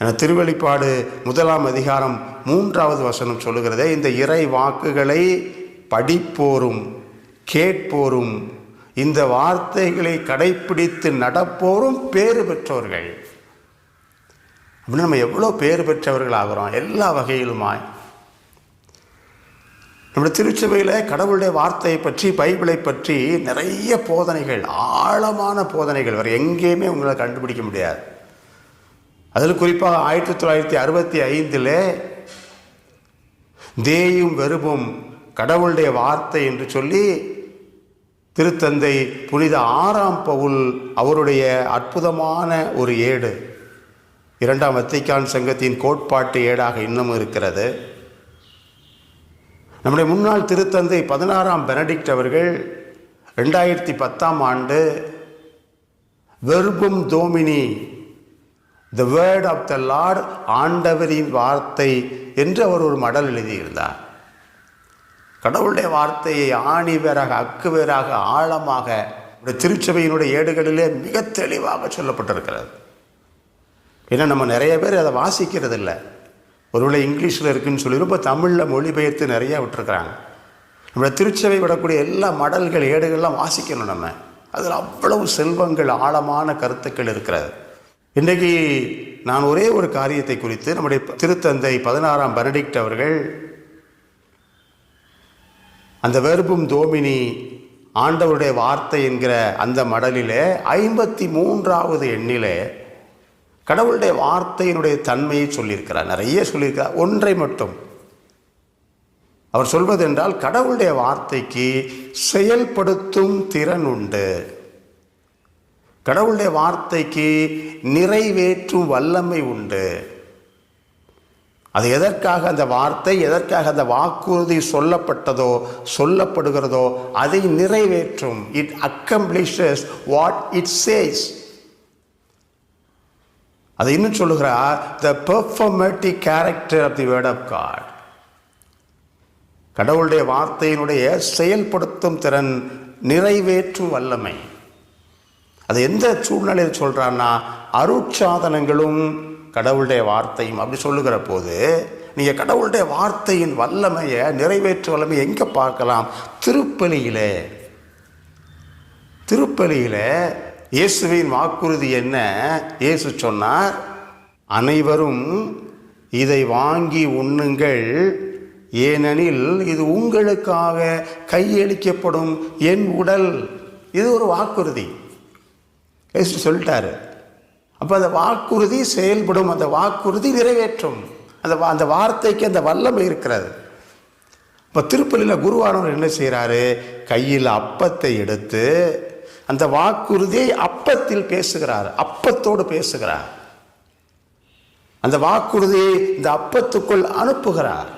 என திருவெளிப்பாடு முதலாம் அதிகாரம் மூன்றாவது வசனம் சொல்லுகிறதே இந்த இறை வாக்குகளை படிப்போரும் கேட்போரும் இந்த வார்த்தைகளை கடைப்பிடித்து நடப்போரும் பேறு பெற்றோர்கள். அப்படின்னு நம்ம எவ்வளோ பேறு பெற்றவர்கள் ஆகிறோம் எல்லா வகையிலுமாய். நம்முடைய திருச்சபையில் கடவுளுடைய வார்த்தையை பற்றி பைபிளை பற்றி நிறைய போதனைகள் ஆழமான போதனைகள் வேறு எங்கேயுமே உங்களை கண்டுபிடிக்க முடியாது. அதில் குறிப்பாக ஆயிரத்தி தொள்ளாயிரத்தி அறுபத்தி ஐந்தில் தேயும் வெறுப்பும் கடவுளுடைய வார்த்தை என்று சொல்லி திருத்தந்தை புனித ஆறாம் பவுல் அவருடைய அற்புதமான ஒரு ஏடு. இரண்டாம் வத்திக்கான் சங்கத்தின் கோட்பாட்டு ஏடாக இன்னமும் இருக்கிறது. நம்முடைய முன்னாள் திருத்தந்தை பதினாறாம் பெனடிக்ட் அவர்கள் ரெண்டாயிரத்தி பத்தாம் ஆண்டு வெர்பும் தோமினி the word of the lord ஆண்டவரின் வார்த்தை என்று அவர் ஒரு மடல் எழுதியிருந்தார். கடவுளுடைய வார்த்தையை ஆணி வேறாக அக்கு ஆழமாக இந்த திருச்சபையினுடைய ஏடுகளிலே மிக தெளிவாக சொல்லப்பட்டிருக்கிறது. ஏன்னா நம்ம நிறைய பேர் அதை வாசிக்கிறது இல்லை ஒருவேளை இங்கிலீஷில் இருக்குன்னு சொல்லி ரொம்ப தமிழில் மொழிபெயர்த்து நிறைய விட்டுருக்குறாங்க. நம்மளை திருச்சபை விடக்கூடிய எல்லா மடல்கள் ஏடுகள்லாம் வாசிக்கணும் நம்ம. அதில் அவ்வளவு செல்வங்கள் ஆழமான கருத்துக்கள் இருக்கிறது. இன்றைக்கு நான் ஒரே ஒரு காரியத்தை குறித்து நம்முடைய திருத்தந்தை பதினாறாம் பரடிக்ட் அவர்கள் அந்த வெறுப்பும் தோமினி ஆண்டவருடைய வார்த்தை என்கிற அந்த மடலிலே ஐம்பத்தி மூன்றாவது எண்ணிலே கடவுளுடைய வார்த்தையினுடைய தன்மையை சொல்லியிருக்கிறார். நிறைய சொல்லியிருக்கிறார். ஒன்றை மட்டும். அவர் சொல்வதென்றால் கடவுளுடைய வார்த்தைக்கு செயல்படுத்தும் திறன் உண்டு. கடவுளுடைய வார்த்தைக்கு நிறைவேற்றும் வல்லமை உண்டு. அது எதற்காக அந்த வார்த்தை எதற்காக அந்த வாக்குறுதி சொல்லப்பட்டதோ சொல்லப்படுகிறதோ அதை நிறைவேற்றும். It accomplishes what it says அதை இன்னும் சொல்லுகிறார் the performative character of the word of God கடவுளுடைய வார்த்தையினுடைய செயல்படுத்தும் திறன் நிறைவேற்றும் வல்லமை. அது எந்த சூழ்நிலையில் சொல்கிறான்னா அருட்சாதனங்களும் கடவுளுடைய வார்த்தையும் அப்படி சொல்லுகிற போது நீங்கள் கடவுளுடைய வார்த்தையின் வல்லமையை நிறைவேற்று வல்லமை எங்கே பார்க்கலாம்? திருப்பலியிலே. திருப்பலியில் இயேசுவின் வாக்குறுதி என்ன? இயேசு சொன்னார் அனைவரும் இதை வாங்கி உண்ணுங்கள். ஏனெனில் இது உங்களுக்காக கையளிக்கப்படும் என் உடல். இது ஒரு வாக்குறுதி. ஏசு சொல்லிட்டாரு. அப்போ அந்த வாக்குறுதி செயல்படும் அந்த வாக்குறுதி நிறைவேற்றும். அந்த வா- அந்த வார்த்தைக்கு அந்த வல்லமை இருக்கிறது. இப்போ திருப்பலியில் குருவானவர் என்ன செய்கிறாரு கையில் அப்பத்தை எடுத்து அந்த வாக்குறுதியை அப்பத்தில் பேசுகிறார். அப்பத்தோடு பேசுகிறார். அந்த வாக்குறுதியை இந்த அப்பத்துக்குள் அனுப்புகிறார்.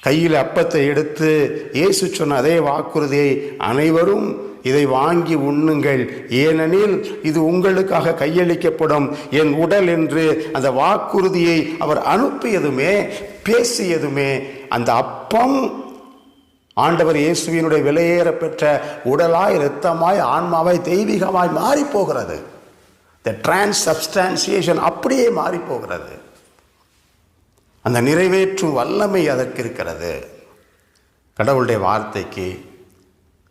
கையில் அப்பத்தை எடுத்து இயேசு சொன்ன அதே வாக்குறுதியை அனைவரும் இதை வாங்கி உண்ணுங்கள். ஏனெனில் இது உங்களுக்காக கையளிக்கப்படும். என் உடல் என்று அந்த வாக்குறுதியை அவர் அனுப்பியதுமே பேசியதுமே அந்த அப்பம் ஆண்டவர் இயேசுவினுடைய விலையேற பெற்ற உடலாய் இரத்தமாய் ஆன்மாவாய் தெய்வீகமாய் மாறி போகிறது த டிரான்ஸ்சப்ஸ்டான்சியேஷன் அப்படியே மாறி போகிறது அந்த நிறைவேற்றும் வல்லமை அதற்கு இருக்கிறது கடவுளுடைய வார்த்தைக்கு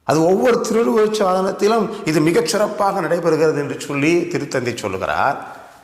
அது ஒவ்வொரு திருவுருவச் சாதனத்திலும் இது மிகச் சிறப்பாக நடைபெறுகிறது என்று சொல்லி திருத்தந்தை சொல்லுகிறார்.